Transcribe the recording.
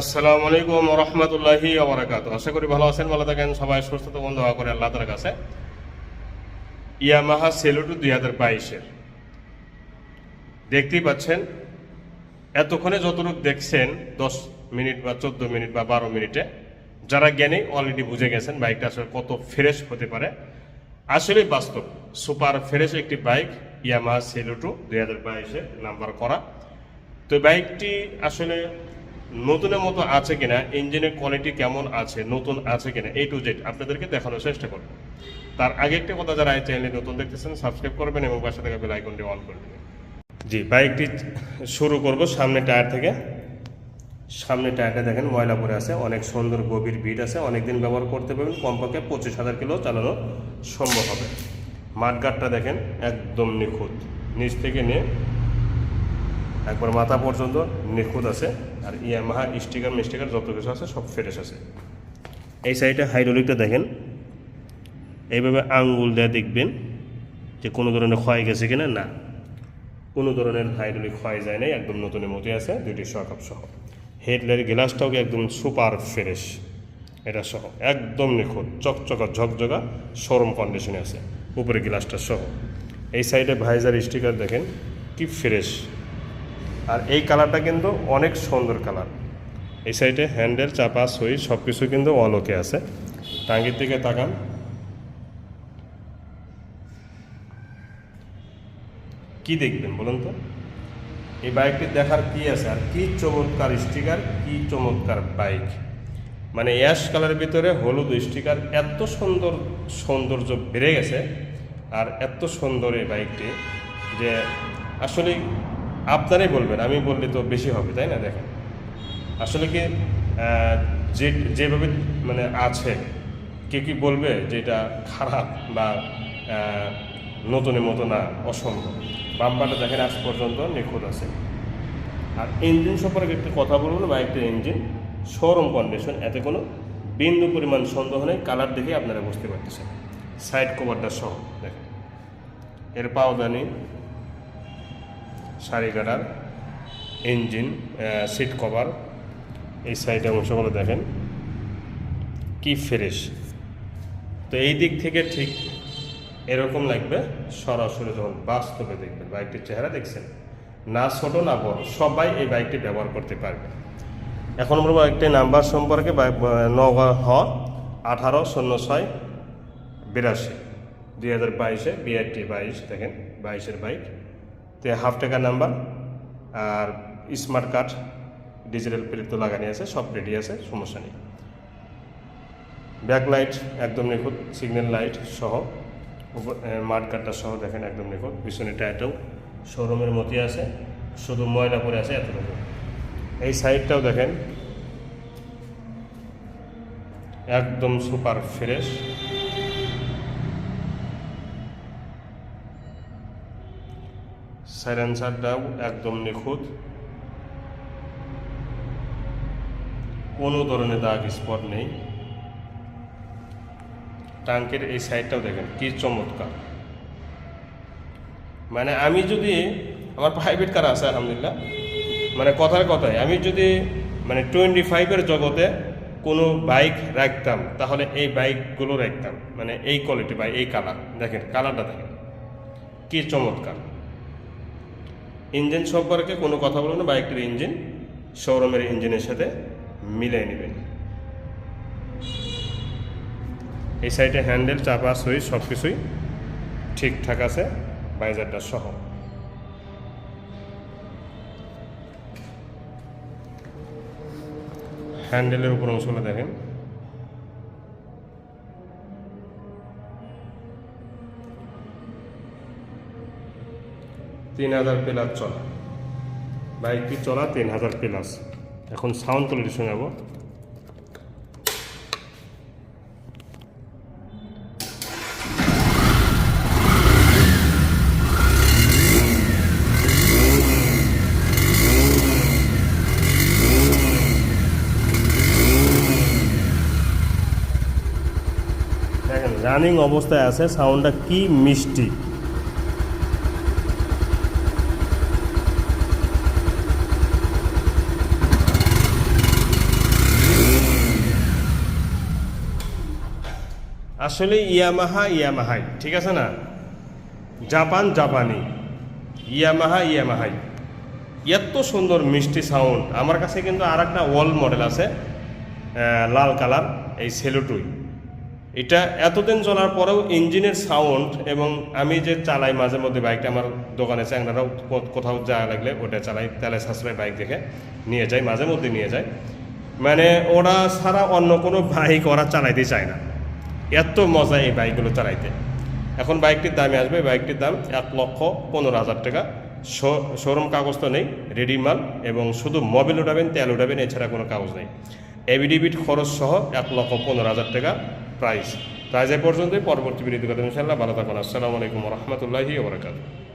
আসসালামু আলাইকুম রহমতুল্লাহি আবরাকাত আশা করি ভালো আছেন, ভালো থাকেন, সবাই সুস্থ থাকুন, দোয়া করে আল্লাহ তালার কাছে। ইয়ামাহা সেলুটু দুই হাজার বাইশের। দেখতেই পাচ্ছেন, এতক্ষণে যতটুকু দেখছেন, দশ মিনিট বা চোদ্দ মিনিট বা বারো মিনিটে, যারা জ্ঞানী অলরেডি বুঝে গেছেন বাইকটা আসলে কত ফ্রেশ হতে পারে। আসলে বাস্তব, সুপার ফ্রেশ একটি বাইক ইয়ামাহা সেলুটু দুই হাজার বাইশে নাম্বার করা। তো বাইকটি আসলে নতুনের মতো আছে কিনা, ইঞ্জিনের কোয়ালিটি কেমন আছে, নতুন আছে কিনা এই টু জেড আপনাদেরকে দেখানোর চেষ্টা করব। তার আগে একটা কথা যারা এই চ্যানেলে নতুন দেখতেছেন সাবস্ক্রাইব করবেন এবং পাশে থাকা বেল আইকনটি অন করে দেবেন। জি, বাইকটি শুরু করব সামনে টায়ার থেকে। সামনে টায়ারটা দেখেন ময়লা পরে আছে, অনেক সুন্দর গভীর বিট আছে, অনেকদিন ব্যবহার করতে পারবেন, কমপক্ষে পঁচিশ হাজার কিলো চালানো সম্ভব হবে। মাঠগাটটা দেখেন, একদম নিখুঁত। নিচ থেকে নিয়ে একবার মাথা পর্যন্ত নিখুঁত আছে, আর ইয়ামাহা স্টিকার মিস্টিকার যত কিছু আছে সব ফ্রেশ আছে। এই সাইডে হাইড্রোলিকটা দেখেন। এইভাবে আঙ্গুল দিয়ে দেখবেন যে কোনো ধরনের ক্ষয় গেছে কিনা? না। কোনো ধরনের হাইড্রোলিক ক্ষয় যায় নাই, একদম নতুনের মতোই আছে, দুইটি সকাপ সহ। হেডলাইট গ্লাসটাও একদম সুপার ফ্রেশ এটা সহ, একদম নিখুঁত, চকচকা, ঝকঝকা শোরুম কন্ডিশনে আছে, উপরে গ্লাসটা সহ। এই সাইডে ভাইজার স্টিকার দেখেন, কি ফ্রেশ আর এই কালারটা কিন্তু অনেক সুন্দর কালার। এই সাইডে হ্যান্ডেল, চাপা সুইচ সব কিছু কিন্তু অলোকে আছে। টাঙ্গির দিকে তাকান। কি দেখবেন বলুন তো? এই বাইকটি দেখার কি আছে? আর কি চমৎকার স্টিকার, কি চমৎকার বাইক। মানে অ্যাশ কালারের ভিতরে হলুদ স্টিকার, এত সুন্দর সৌন্দর্য বেড়ে গেছে। আর এত সুন্দর এই বাইকটি যে আসলে আপনারাই বলবেন, আমি বললে তো বেশি হবে, তাই না? দেখেন। আসলে কি যে, যেভাবে মানে আছে, কে কি বলবে যে এটা খারাপ বা নতুনের মতো না, অসম্ভব। বাম্পারটা দেখেন আজ পর্যন্ত নিখুঁত আছে। আর ইঞ্জিন সম্পর্কে একটু কথা বলব না বাইকটির ইঞ্জিন শোরুম কন্ডিশন এতে কোনো বিন্দু পরিমাণ সন্দেহ নেই কালার দেখে আপনারা বুঝতে পারতেছেন। সাইড কভারটা সহ, দেখেন। এর পাওদানি শাড়ি কাটার ইঞ্জিন সিট কভার এই সাইডে অংশগুলো দেখেন। কি ফ্রেশ তো এই দিক থেকে ঠিক এরকম লাগবে, সরাসরি যখন বাস্তবে দেখবেন, বাইকটির চেহারা দেখছেন। না ছোট, না বড়, সবাই এই বাইকটি ব্যবহার করতে পারবে। এখন বলব একটি নাম্বার সম্পর্কে নগা হ, আঠারো, শূন্য ছয়, বিরাশি। দুই হাজার বাইশে, বিআরটি বাইশ, দেখেন, বাইশের বাইক। তো হাফ টাকার নাম্বার আর স্মার্ট কার্ড ডিজিটাল প্লেট তো লাগানি আছে, সব রেডি আছে, সমস্যা নেই। ব্যাক লাইট একদম নিখুঁত সিগন্যাল লাইট সহ মাঠ কার্ডটা সহ দেখেন একদম নিখুঁত। পিছনে টায়ারটাও শোরুমের মতোই আছে, শুধু ময়লা পরে আছে এতটুকু। এই সাইডটাও দেখেন, একদম সুপার ফ্রেশ সাইলেন্সারটাও একদম নিখুঁত কোনো ধরনের দাগ স্পট নেই টাঙ্কের এই সাইডটাও দেখেন কি চমৎকার মানে আমি যদি আমার প্রাইভেট কার আছে আলহামদুলিল্লাহ মানে কথার কথায় আমি যদি মানে টোয়েন্টি ফাইভের জগতে কোনো বাইক রাখতাম তাহলে এই বাইকগুলো রাখতাম মানে এই কোয়ালিটি বা এই কালার দেখেন কালারটা দেখেন কি চমৎকার ইঞ্জিন সম্পর্কে কোনো কথা বলব না, বাইকটির ইঞ্জিন, শোরুমের ইঞ্জিনের সাথে মিলিয়ে নেবেন। এই সাইডে হ্যান্ডেল, চাপা সুইচ সব কিছুই ঠিকঠাক আছে, বাইজারটা সহ। হ্যান্ডেলের উপর অংশগুলো দেখেন। তিন হাজার প্লাস চলা। বাইকটি চলা? তিন হাজার প্লাস। এখন সাউন্ড কোয়ালিটি শোনাবো। রানিং অবস্থায় আছে সাউন্ডটা কি মিষ্টি। আসলে ইয়ামাহা ইয়ামাহাই, ঠিক আছে না? জাপান জাপানি, ইয়ামাহা ইয়ামাহাই। এত সুন্দর মিষ্টি সাউন্ড আমার কাছে কিন্তু আর একটা ওয়াল মডেল আছে লাল কালার, এই সেলুটুই। এটা এতদিন চলার পরেও ইঞ্জিনের সাউন্ড এবং আমি যে চালাই মাঝে মধ্যে বাইকটা আমার দোকানে চ্যাংরারাও কোথাও যাওয়া লাগলে ওটা চালাই, তেলে সাশ্রয় বাইক দেখে নিয়ে যায়, মাঝে মধ্যে নিয়ে যায়। মানে ওরা ছাড়া অন্য কোনো বাইক ওরা চালাইতে চায় না। এত মজা এই বাইকগুলো চালাইতে। এখন বাইকটির দামে আসবে, বাইকটির দাম এক লক্ষ পনেরো হাজার টাকা। শোরুম কাগজ তো নেই, রেডি মাল এবং শুধু মোবিল উঠাবেন, তেল উঠাবেন, এছাড়া কোনো কাগজ নেই। এবিডিবিট খরচ সহ এক লক্ষ পনেরো হাজার টাকা প্রাইস। প্রাইস এ পর্যন্তই, পরবর্তী বিরোধী কথা ইনশাল্লাহ ভালো থাকুন, আসসালামু আলাইকুম রহমতুল্লাহি ওবরাকাতুহ